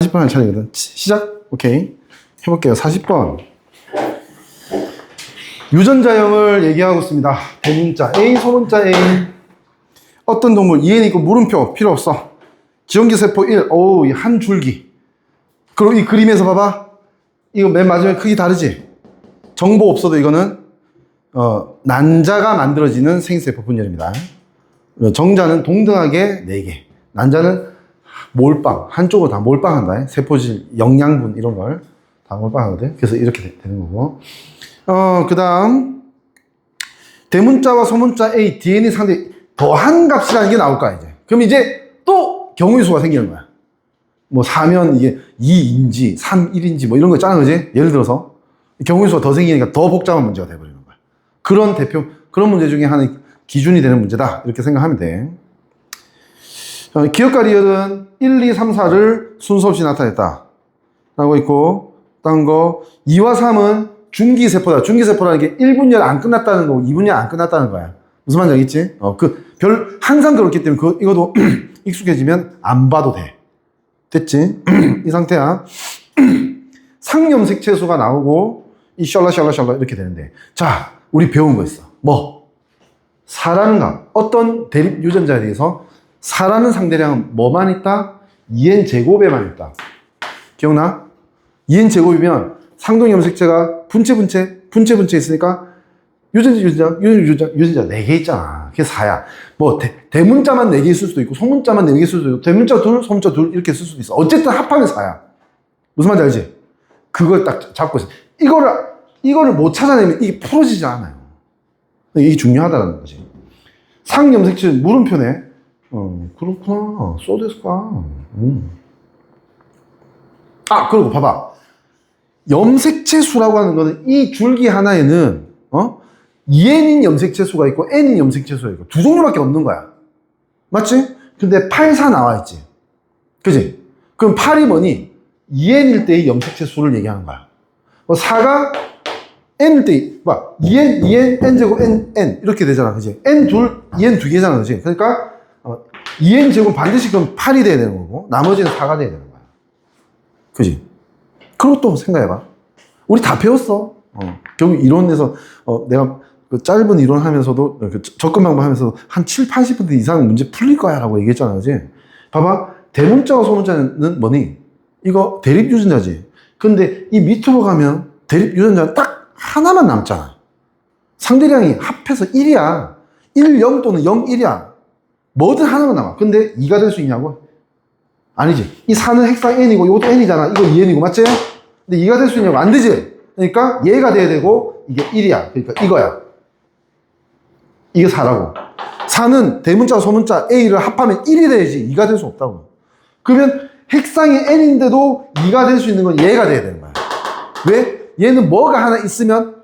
40번 할 차례거든. 시- 시작. 오케이. 해볼게요. 40번. 유전자형을 얘기하고 있습니다. 대문자 A, 소문자 A. 어떤 동물, 이엔 있고 물음표 필요 없어. 지원기 세포 1, 오우, 이 한 줄기. 그리고 이 그림에서 봐봐. 이거 맨 마지막에 크기 다르지? 정보 없어도 이거는, 어, 난자가 만들어지는 생세포 분열입니다. 어, 정자는 동등하게 4개. 난자는 몰빵 한쪽으로 다 몰빵한다. 세포질 영양분 이런 걸 다 몰빵하거든. 그래서 이렇게 되- 되는 거고. 어 그 다음 대문자와 소문자 A DNA 상대 더한 값이라는 게 나올 거야 이제. 그럼 이제 또 경우의 수가 생기는 거야. 뭐 4면 이게 2인지 3, 1인지 뭐 이런 거 있잖아 그지? 예를 들어서. 경우의 수가 더 생기니까 더 복잡한 문제가 돼버리는 거야. 그런 대표 그런 문제 중에 하나의 기준이 되는 문제다. 이렇게 생각하면 돼. 어, 기억과 리얼은 1, 2, 3, 4를 순서 없이 나타냈다. 라고 있고, 다음 거, 2와 3은 중기세포다. 중기세포라는 게 1분열 안 끝났다는 거고, 2분열 안 끝났다는 거야. 무슨 말인지 알겠지? 어, 그, 별, 항상 그렇기 때문에, 그, 이것도 익숙해지면 안 봐도 돼. 됐지? 이 상태야. 상염색 채소가 나오고, 이 샬라 샬라 샬라 이렇게 되는데. 자, 우리 배운 거 있어. 뭐? 값. 어떤 대립 유전자에 대해서 사라는 상대량은 뭐만 있다? 2n 제곱에만 있다. 기억나? 2n 제곱이면 상동 염색체가 분체 분체 분체 분체 있으니까 유전자 유전자 유전자 유전자 4개 있잖아. 그게 4야. 뭐 대, 문자만 4개 있을 수도 있고 소문자만 4개 있을 수도 있고 대문자 둘, 소문자 둘 이렇게 쓸 수도 있어. 어쨌든 합하면 4야. 무슨 말인지 알지? 그걸 딱 잡고 있어. 이거를 이거를 못 찾아내면 이게 풀어지지 않아요. 이게 중요하다는 거지. 상염색체 물음표네. 어, 그렇구나. 소데스까. 음. 아, 그리고 봐봐. 염색체 수라고 하는 거는 이 줄기 하나에는, 어? 2n인 염색체 수가 있고, n인 염색체 수가 있고, 두 종류밖에 없는 거야. 맞지? 근데 8, 4 나와 있지. 그지? 그럼 8이 뭐니? 2n일 때의 염색체 수를 얘기하는 거야. 4가 n일 때, 봐. 2n, 2n, n제곱, n, n. 이렇게 되잖아. 그지? n 둘, 2n 두 개잖아. 그지? 그러니까, 어, 2n 제곱 반드시 그럼 8이 돼야 되는 거고, 나머지는 4가 돼야 되는 거야. 그지? 그리고 또 생각해봐. 우리 다 배웠어. 어. 결국 이론에서, 어, 내가 그 짧은 이론 하면서도, 그 접근 방법 하면서 한 7, 80% 이상 문제 풀릴 거야 라고 얘기했잖아. 그지? 봐봐. 대문자와 소문자는 뭐니? 이거 대립 유전자지. 근데 이 밑으로 가면 대립 유전자는 딱 하나만 남잖아. 상대량이 합해서 1이야. 1, 0 또는 0, 1이야. 뭐든 하나만 남아. 근데 2가 될 수 있냐고? 아니지. 이 4는 핵상 n이고 이것도 n이잖아. 이거 2n이고 맞지? 근데 2가 될 수 있냐고? 안 되지. 그러니까 얘가 돼야 되고 이게 1이야. 그러니까 이거야. 이게 4라고. 4는 대문자, 소문자 A를 합하면 1이 돼야지 2가 될 수 없다고. 그러면 핵상이 n인데도 2가 될 수 있는 건 얘가 돼야 되는 거야. 왜? 얘는 뭐가 하나 있으면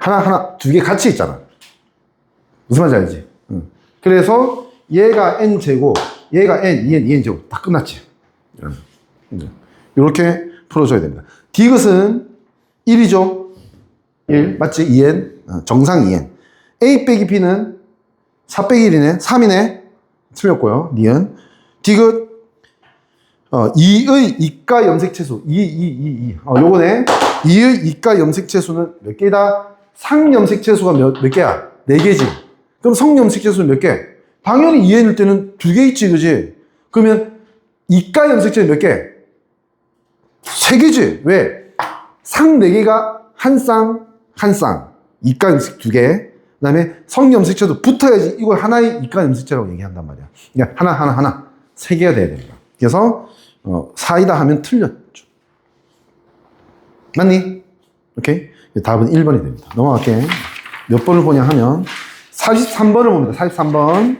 하나, 하나, 두 개 같이 있잖아. 무슨 말인지 알지? 응. 그래서 얘가 n제곱, 얘가 n, 2n, 2n제곱. 다 끝났지. 이렇게 풀어줘야 됩니다. 디귿은 1이죠. 1, 맞지? 2n. 어, 정상 2n. a 빼기 b는 4 빼기 1이네. 3이네. 틀렸고요. 니은. 디귿 어, 2의 이가 염색체수. 2, 2, 2, 2. 어, 요거네. 2의 이가 염색체수는 몇 개다? 상염색체수가 몇, 몇 개야? 4개지. 그럼 성염색체수는 몇 개? 당연히 2n일 때는 2개 있지, 그지? 그러면 이가 염색체는 몇 개? 3개지. 왜? 상 4개가 한 쌍, 한 쌍. 이가 염색 2개. 그 다음에 성염색체도 붙어야지 이걸 하나의 이가 염색체라고 얘기한단 말이야. 그러니까 하나, 하나, 하나. 3개가 돼야 됩니다. 그래서 어, 4이다 하면 틀렸죠. 맞니? 오케이? 답은 1번이 됩니다. 넘어갈게. 몇 번을 보냐 하면 43번을 봅니다. 43번.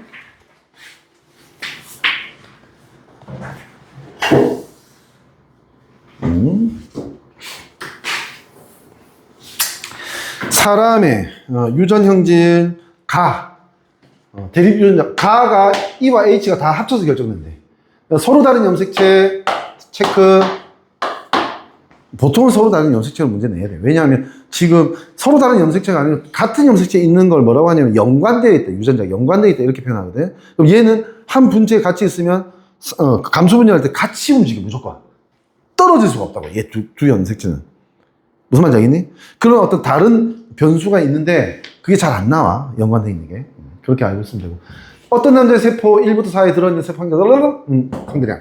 음. 사람의 어, 유전 형질 가 어, 대립 유전자 가가 E와 H가 다 합쳐서 결정된대. 그러니까 서로 다른 염색체 체크 보통은 서로 다른 염색체로 문제 내야 돼. 왜냐하면 지금 서로 다른 염색체가 아니고 같은 염색체 있는 걸 뭐라고 하냐면 연관되어 있다. 유전자 연관되어 있다. 이렇게 표현하거든. 그럼 얘는 한 분체에 같이 있으면 어, 감수 분열할 때 같이 움직여 무조건 떨어질 수가 없다고 얘 두 두 염색체는 무슨 말인지 알겠니? 그런 어떤 다른 변수가 있는데 그게 잘 안 나와 연관돼 있는 게 음, 그렇게 알고 있으면 되고 어떤 남자의 세포 1부터 4에 들어있는 세포 한 개, 음, 강대량.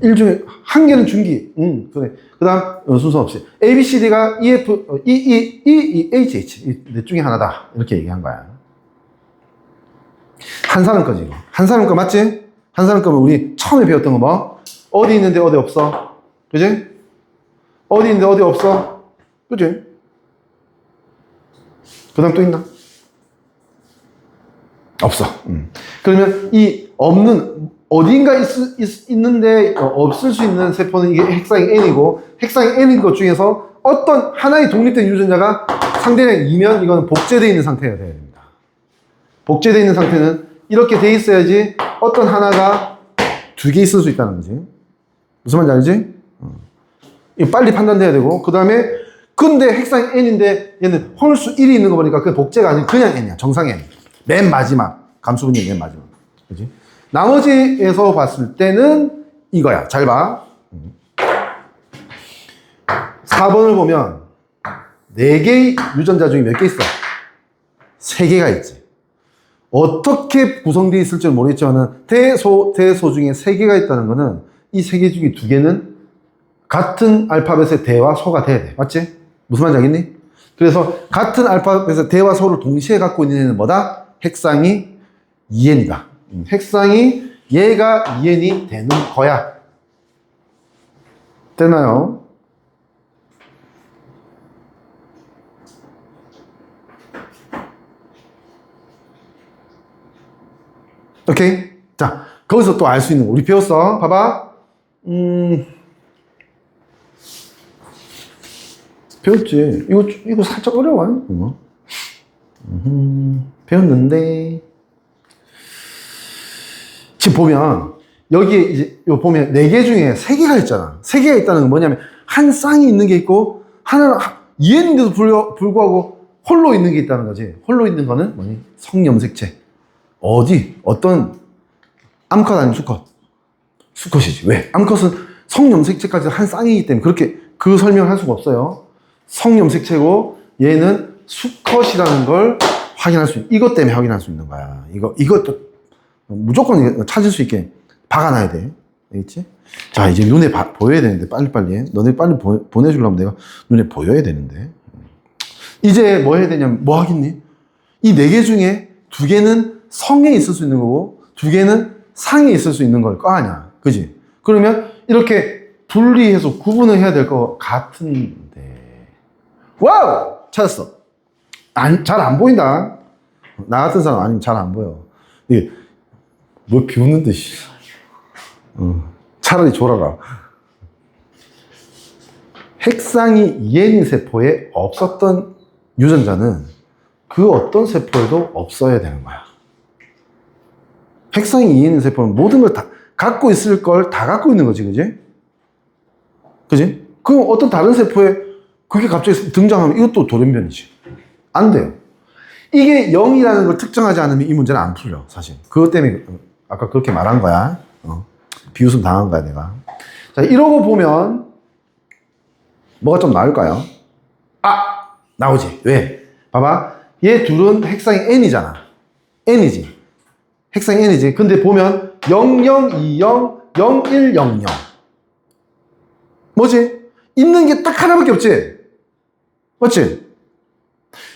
1 중에 한 개는 중기, 음, 그래. 그 다음, 순서 없이. A, B, C, D가 EF, 어, E, E, E, E, H, H. 이넷 중에 하나다. 이렇게 얘기한 거야. 한 사람 거지, 이거. 한 사람 거 맞지? 한 사람 거면 우리 처음에 배웠던 거 뭐? 어디 있는데 어디 없어? 그지? 어디 있는데 어디 없어? 그지? 그 다음 또 있나? 없어. 음. 그러면 이 없는 어딘가 있, 는데 없을 수 있는 세포는 이게 핵상이 n이고 핵상이 n인 것 중에서 어떤 하나의 독립된 유전자가 상대량 2면 이거는 복제되어 있는 상태가 돼야 됩니다. 복제되어 있는 상태는 이렇게 돼 있어야지 어떤 하나가 두 개 있을 수 있다는 거지. 무슨 말인지 알지? 어. 이거 빨리 판단돼야 되고 그 다음에 근데 핵상 n인데 얘는 홀수 1이 있는 거 보니까 그 복제가 아니고 그냥 n이야 정상 n 맨 마지막 감수분이 맨 마지막 그지 나머지에서 봤을 때는 이거야 잘 봐. 4번을 보면 4개의 유전자 중에 몇 개 있어? 3개가 있지. 어떻게 구성되어 있을지 는 모르겠지만 대소, 대소 중에 3개가 있다는 거는 이 3개 중에 2개는 같은 알파벳의 대와 소가 돼야 돼. 맞지? 무슨 말인지 알겠니? 그래서 같은 알파벳의 대와 소를 동시에 갖고 있는 애는 뭐다? 핵상이 2n이다. 음, 핵상이 얘가 2n이 되는 거야. 되나요? 오케이. 자, 거기서 또 알 수 있는 거. 우리 배웠어. 봐봐. 음. 배웠지. 이거, 이거 살짝 어려워. 이거. 음, 배웠는데. 지금 보면, 여기에 이제, 요 보면, 네 개 중에 세 개가 있잖아. 세 개가 있다는 건 뭐냐면, 한 쌍이 있는 게 있고, 하나는 이해인데도 불구하고 홀로 있는 게 있다는 거지. 홀로 있는 거는 뭐니? 성염색체. 어디? 어떤 암컷 아니면 수컷? 수컷이지. 왜? 암컷은 성염색체까지 한 쌍이기 때문에 그렇게 그 설명을 할 수가 없어요. 성염색체고 얘는 수컷이라는 걸 확인할 수 있, 이것 때문에 확인할 수 있는 거야. 이거, 이것도 무조건 찾을 수 있게 박아놔야 돼. 알겠지? 자, 이제 눈에 바, 보여야 되는데, 빨리빨리 해. 너네 빨리 보, 보내주려면 내가 눈에 보여야 되는데. 이제 뭐 해야 되냐면, 뭐 하겠니? 이 네 개 중에 두 개는 성에 있을 수 있는 거고, 두 개는 상에 있을 수 있는 걸 거 아니야. 그지? 그러면 이렇게 분리해서 구분을 해야 될 것 같은데. 와우! 찾았어. 안, 잘 안 보인다. 나 같은 사람 아니면 잘 안 보여. 이게, 뭐 비웃는데, 씨. 어, 차라리 졸아라. 핵상이 이해인 세포에 없었던 유전자는 그 어떤 세포에도 없어야 되는 거야. 핵상이 이해인 세포는 모든 걸 다 갖고 있을 걸 다 갖고 있는 거지, 그지? 그지? 그럼 어떤 다른 세포에 그게 갑자기 등장하면 이것도 돌연변이지. 안 돼요. 이게 0이라는 걸 특정하지 않으면 이 문제는 안 풀려, 사실. 그것 때문에 아까 그렇게 말한 거야. 어. 비웃음 당한 거야, 내가. 자, 이러고 보면 뭐가 좀 나을까요? 아! 나오지. 왜? 봐봐. 얘 둘은 핵상이 n이잖아. n이지. 핵상이 n이지. 근데 보면 0020, 0100. 뭐지? 있는 게 딱 하나밖에 없지? 맞지?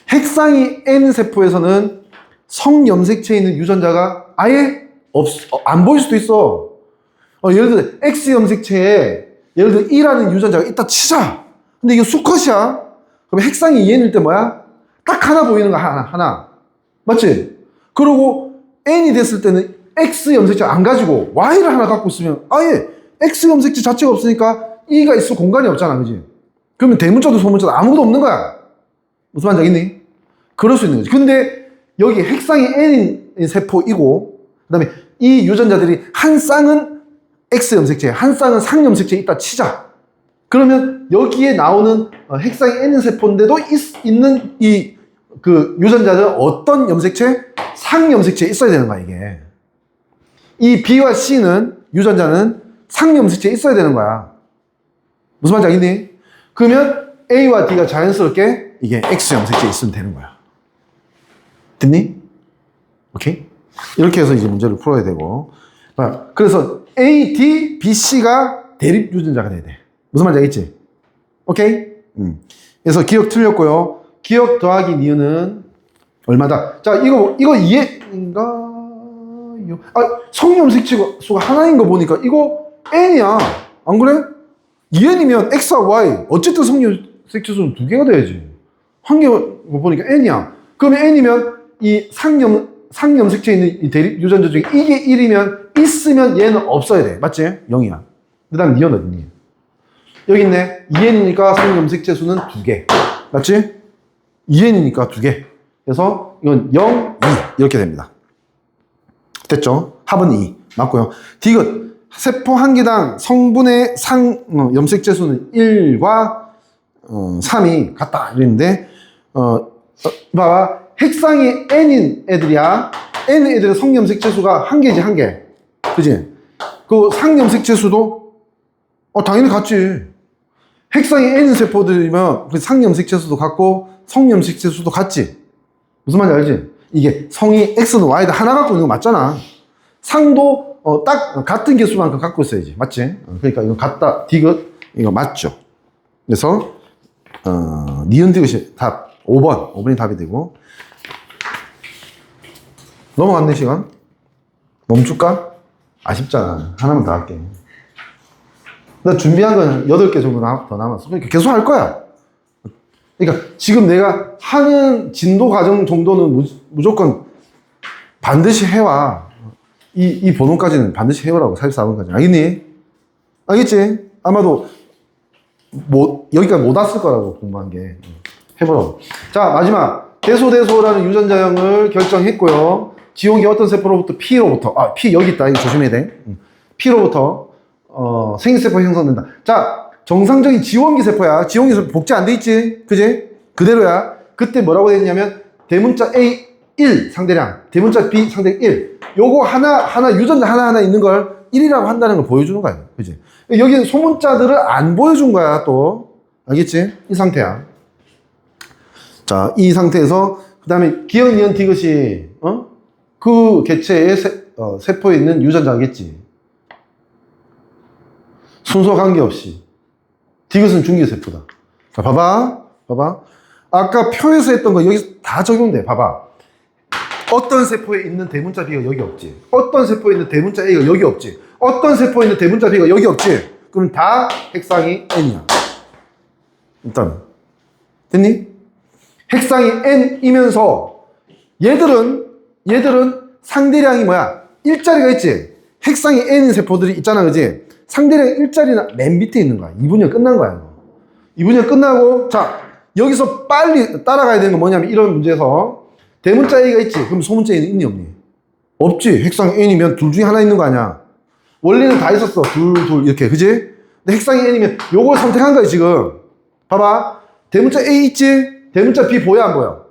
핵상이 n 세포에서는 성염색체에 있는 유전자가 아예 없, 어, 안 보일 수도 있어. 어, 예를 들어, X 염색체에, 예를 들어, E라는 유전자가 있다 치자. 근데 이게 수컷이야. 그럼 핵상이 2N일 때 뭐야? 딱 하나 보이는 거, 하나, 하나. 맞지? 그리고 N이 됐을 때는 X 염색체 안 가지고 Y를 하나 갖고 있으면 아예 X 염색체 자체가 없으니까 E가 있을 공간이 없잖아. 그지? 그러면 대문자도 소문자도 아무것도 없는 거야. 무슨 말인지 알겠니? 그럴 수 있는 거지. 근데 여기 핵상이 N인 세포이고, 그 다음에 이 유전자들이 한 쌍은 X 염색체, 한 쌍은 상 염색체에 있다 치자. 그러면 여기에 나오는 어, 핵상이 N 세포인데도 있, 있는 이 그 유전자들은 어떤 염색체? 상 염색체에 있어야 되는 거야, 이게. 이 B와 C는 유전자는 상 염색체에 있어야 되는 거야. 무슨 말인지 알겠니? 그러면 A와 D가 자연스럽게 이게 X염색체에 있으면 되는 거야. 됐니? 오케이? 이렇게 해서 이제 문제를 풀어야 되고. 아, 그래서 A, D, B, C가 대립 유전자가 돼야 돼. 무슨 말인지 알겠지? 오케이? 음. 그래서 기억 틀렸고요. 기억 더하기 니은은 얼마다? 자, 이거, 이거 이해인가? 아, 성염색체 수가 하나인 거 보니까 이거 N이야. 안 그래? 2N이면 X와 Y. 어쨌든 성염색체 수는 두 개가 돼야지. 한 개 보니까 N이야. 그러면 N이면 이 상염, 상염색체 있는 이 대립 유전자 중에 이게 1이면 있으면 얘는 없어야 돼. 맞지? 0이야. 그 다음 니은 어딨니? 여기 있네. 2N이니까 상염색체 수는 두 개. 맞지? 2N이니까 두 개. 그래서 이건 0, 2 이렇게 됩니다. 됐죠? 합은 2 맞고요. 디귿 세포 한 개당 성분의 상 어, 염색체 수는 1과 어, 3이 같다 이랬는데 어, 어, 봐봐 핵상이 n인 애들이야. n 애들의 성염색체 수가 한 개지 한 개. 그지? 그 상염색체 수도 어 당연히 같지. 핵상이 n 세포들이면 그 상염색체 수도 같고 성염색체 수도 같지. 무슨 말인지 알지? 이게 성이 x는 y다 하나 갖고 있는 거 맞잖아. 상도 어, 딱 같은 개수만큼 갖고 있어야지. 맞지? 어, 그러니까 이거 같다. 디귿 이거 맞죠? 그래서 어, 니은 디귿이 답 5번. 5번이 답이 되고 넘어갔네 시간. 멈출까? 아쉽잖아. 하나만 더 할게. 나 준비한 건 8개 정도 남, 더 남았어. 그러니까 계속 할 거야. 그러니까 지금 내가 하는 진도 과정 정도는 무, 무조건 반드시 해와. 이, 이 번호까지는 반드시 해오라고, 44번까지. 알겠니? 알겠지? 아마도 못, 여기까지 못 왔을 거라고 공부한 게. 해보라고. 자, 마지막. 대소대소라는 유전자형을 결정했고요. 지용이 어떤 세포로부터 P로부터, 아, P 여기 있다. 이거 조심해야 돼. 음. P로부터, 어, 생리세포 형성된다. 자, 정상적인 지원기 세포야. 지원기 세포 복제 안 돼 있지? 그지? 그대로야. 그때 뭐라고 돼 있냐면, 대문자 A 1 상대량, 대문자 B 상대량 1. 요거 하나, 하나, 유전자 하나 하나 있는 걸 1이라고 한다는 걸 보여주는 거야. 그지? 여기 소문자들을 안 보여준 거야, 또. 알겠지? 이 상태야. 자, 이 상태에서, 그 다음에 기억, 니은, 디귿이, 어? 그 개체의 세, 어, 세포에 있는 유전자겠지. 순서 관계없이. 디귿은 중기세포다. 자, 봐봐. 봐봐. 아까 표에서 했던 거 여기 다 적용돼. 봐봐. 어떤 세포에 있는 대문자 B가 여기 없지. 어떤 세포에 있는 대문자 A가 여기 없지. 어떤 세포에 있는 대문자 B가 여기 없지. 그럼 다 핵상이 N이야. 일단. 됐니? 핵상이 N이면서 얘들은, 얘들은 상대량이 뭐야? 일자리가 있지? 핵상이 N인 세포들이 있잖아, 그지? 상대량 일자리는 맨 밑에 있는 거야. 2분열 끝난 거야, 이거. 2분열 끝나고, 자, 여기서 빨리 따라가야 되는 건 뭐냐면 이런 문제에서 대문자 A가 있지? 그럼 소문자 A는 있니, 없니? 없지. 핵상 N이면 둘 중에 하나 있는 거 아니야. 원래는 다 있었어. 둘, 둘, 이렇게. 그지? 근데 핵상이 N이면 요걸 선택한 거야, 지금. 봐봐. 대문자 A 있지? 대문자 B 보여, 안 보여?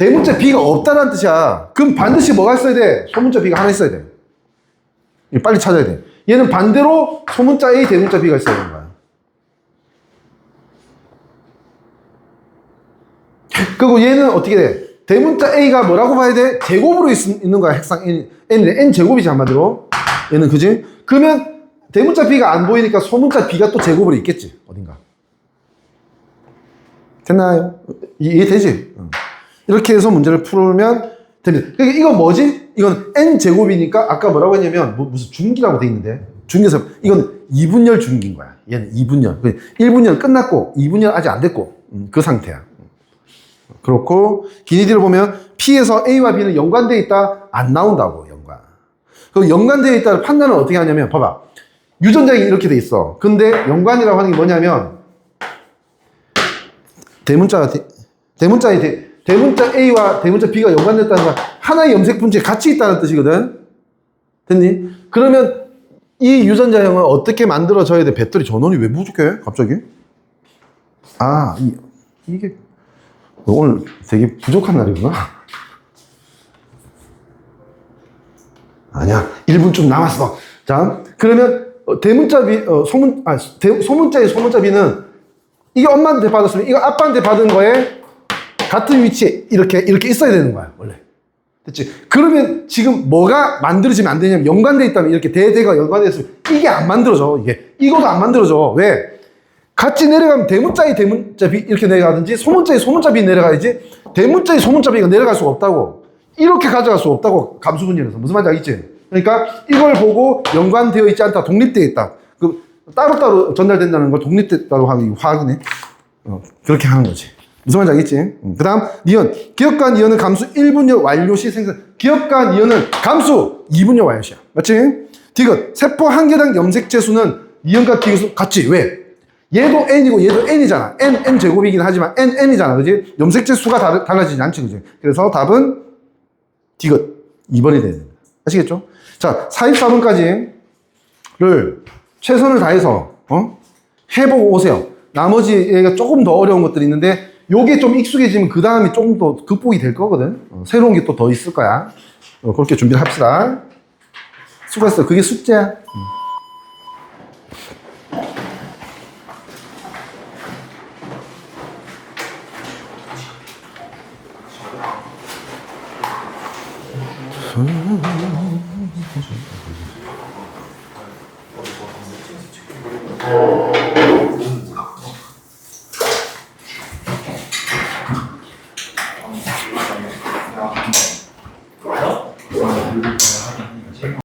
대문자 B가 없다는 뜻이야. 그럼 반드시 뭐가 있어야 돼? 소문자 B가 하나 있어야 돼. 빨리 찾아야 돼. 얘는 반대로 소문자 A, 대문자 B가 있어야 되는 거야. 그리고 얘는 어떻게 돼? 대문자 A가 뭐라고 봐야 돼? 제곱으로 있, 는 거야. 핵상 N, N 제곱이지 한마디로. 얘는 그지? 그러면 대문자 B가 안 보이니까 소문자 B가 또 제곱으로 있겠지. 어딘가. 됐나요? 이- 이해되지? 어. 이렇게 해서 문제를 풀면 됩니다. 그러니까 이건 뭐지? 이건 n 제곱이니까 아까 뭐라고 했냐면 뭐- 무슨 중기라고 돼 있는데 중기에서 이건 2분열 중기인 거야. 얘는 2분열. 1분열 끝났고 2분열 아직 안 됐고 음, 그 상태야. 그렇고 기니디를 보면 P에서 A와 B는 연관되어 있다 안 나온다고 연관. 그럼 연관되어 있다를 판단을 어떻게 하냐면 봐봐. 유전자가 이렇게 돼 있어. 근데 연관이라고 하는 게 뭐냐면 대문자가 대, 대문자의 대, 대문자 A와 대문자 B가 연관됐다는 건 하나의 염색 분체에 같이 있다는 뜻이거든. 됐니? 그러면 이 유전자형은 어떻게 만들어져야 돼? 배터리 전원이 왜 부족해? 갑자기? 아, 이, 이게 오늘 되게 부족한 날이구나. 아니야, 1분 좀 남았어. 자, 그러면 어, 대문자비, 어, 소문, 아, 대, 소문자의 소문자비는 이게 엄마한테 받았으면 이거 아빠한테 받은 거에 같은 위치에 이렇게, 이렇게 있어야 되는 거야, 원래. 됐지? 그러면 지금 뭐가 만들어지면 안 되냐면 연관돼 있다면 이렇게 대대가 연관돼 있으면 이게 안 만들어져, 이게. 이거도 안 만들어져. 왜? 같이 내려가면 대문자의 대문자비 이렇게 내려가든지 소문자의 소문자비 내려가야지 대문자의 소문자비가 내려갈 수가 없다고. 이렇게 가져갈 수 없다고 감수분열에서 무슨 말인지 알겠지? 그러니까 이걸 보고 연관되어 있지 않다 독립되어 있다 그 따로따로 전달된다는 걸 독립됐다고 하기 화학이네 어, 그렇게 하는 거지 무슨 말인지 알겠지? 그 다음 니은 기억과 니은은 감수 1분열 완료 시 생산 기억과 니은은 감수 2분열 완료 시야 맞지? 디귿 세포 한 개당 염색체 수는 니은과 디귿은 같지 왜? 얘도 n이고 얘도 n이잖아 n n 제곱이긴 하지만 n n이잖아 그지? 염색체 수가 다르, 달라지지 않지 그지? 그래서 답은 디귿 2번이 돼야 됩니다. 아시겠죠? 자, 44번까지를 최선을 다해서 어? 해보고 오세요. 나머지 얘가 조금 더 어려운 것들이 있는데 요게 좀 익숙해지면 그 다음이 조금 더 극복이 될 거거든. 어, 새로운 게 또 더 있을 거야. 어, 그렇게 준비를 합시다. 수고했어. 그게 숙제야. 음.